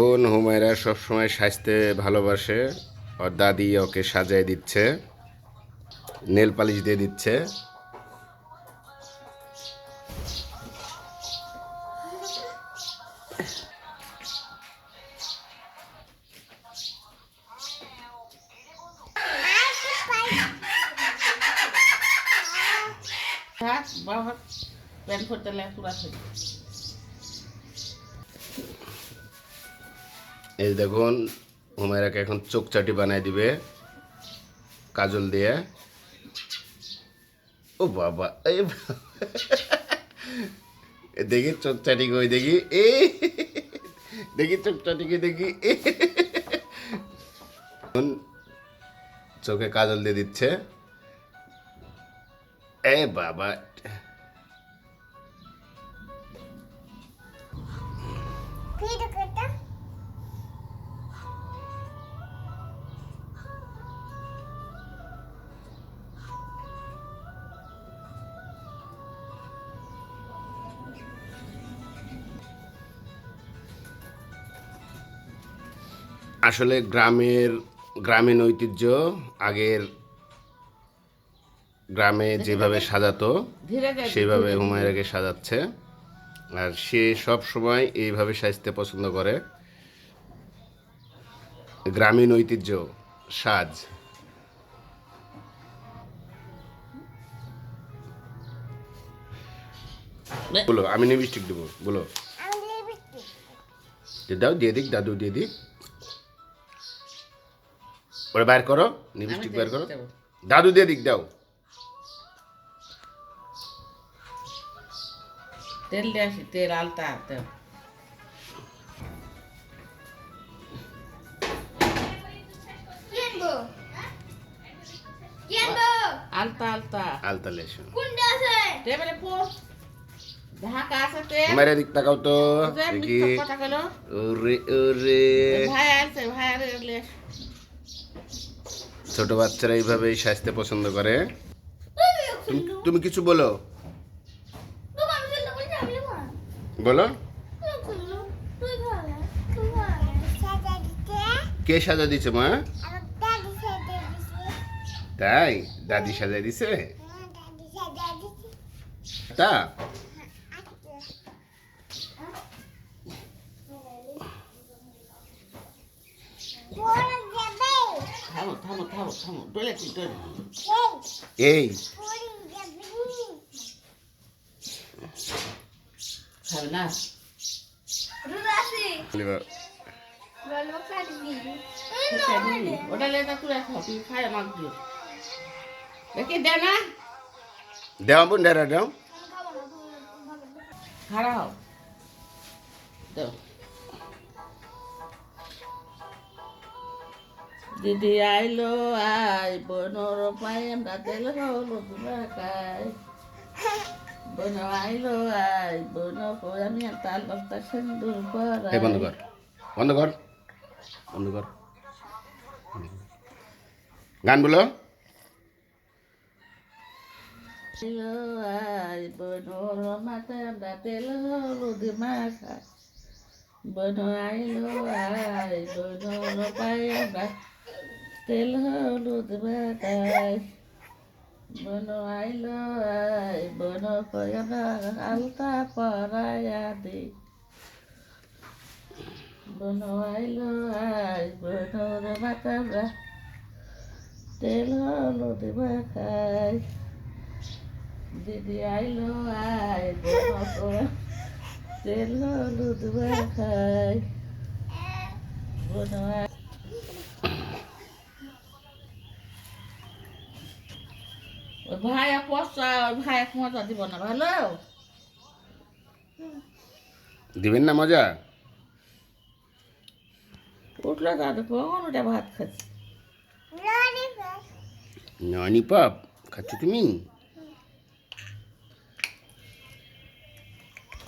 বোন হুমায়রা সবসময় সাজতে ভালোবাসে। ওর দাদি ওকে সাজায় দিচ্ছে, নেল পালিশ দিয়ে দিচ্ছে। বাবা প্যান্ট করতে লেখ পুরা এই দেখুন, হুমায়রাকে এখন চোখ চাটি বানাই দিবে, কাজল দিয়ে। ও বাবা, এই দেখি চোখ চাটি কই, দেখি, এ দেখি চোখ চাটি কই, দেখি চোখে কাজল দিয়ে দিচ্ছে। এ বাবা আসলে গ্রামের গ্রামীণ ঐতিহ্য আগের গ্রামে যেভাবে সাজাতো সেইভাবে হুমায়রাকে সাজাচ্ছে। আর সে সব সময় এইভাবে সাজতে পছন্দ করে। গ্রামীণ ঐতিহ্য সাজ। বলো আমি লিপস্টিক দেবো বলো। দিয়ে দাও দিয়ে দিক দাদু দিয়ে দিক। ওরা বাইর করো লিপস্টিক বের করো। দাদু দিয়ে দিক দাও। তেল দিয়ে আসি তেল আলতা. Tiempo. আলতা আলতা। আলতা. টেবিলে পো। ঢাকা আছে তেল মেরে দিক তাকাও তো। দেখি। ওরে ওরে। ভাই আসছে ভাই আর ছোট বাচ্চারা এইভাবেই সাজতে পছন্দ করে। তুমি- তুমি কিছু বলো. বলো. কে সাজা দিছে মা? তাই? দাদি সাজা দিছে। তা? থামো থামো থামো থামো ডলে কি ডলে এই খাবে না। ওটা তুলে খাও তুই খাই আমাকে দিও। দেখি দে না। দেও বোন ডেরা দেও। হও দাও। দিদি আইলো আই বনর পাই আমরা তেল হলো খাই বন আইলো আই বন আমি তাল বস্তা সিন্দুর এই বন্ধ কর বন্ধ কর বন্ধ কর। গান বলো। আই বনর মাথায় আমরা তেল হলুদ মাখা বন আইলো আই বনর পাই আমরা তেল হলুদ মাখাই বন আইলো আই বন কয়না আলতা পরায়া দি বন আইলো আই বনর মাথা তেল হলুদ মাখাই দিদি আইলো আই বন তেল হলুদ মাখাই বন আই ওই ভাইয়া পচা ভাইয়া মজা দিব না ভালো? দিবেন না মজা? উঠল তাদের কোনটা ভাত খাচ্ছি। ননি পাপ খাচ্ছ তুমি?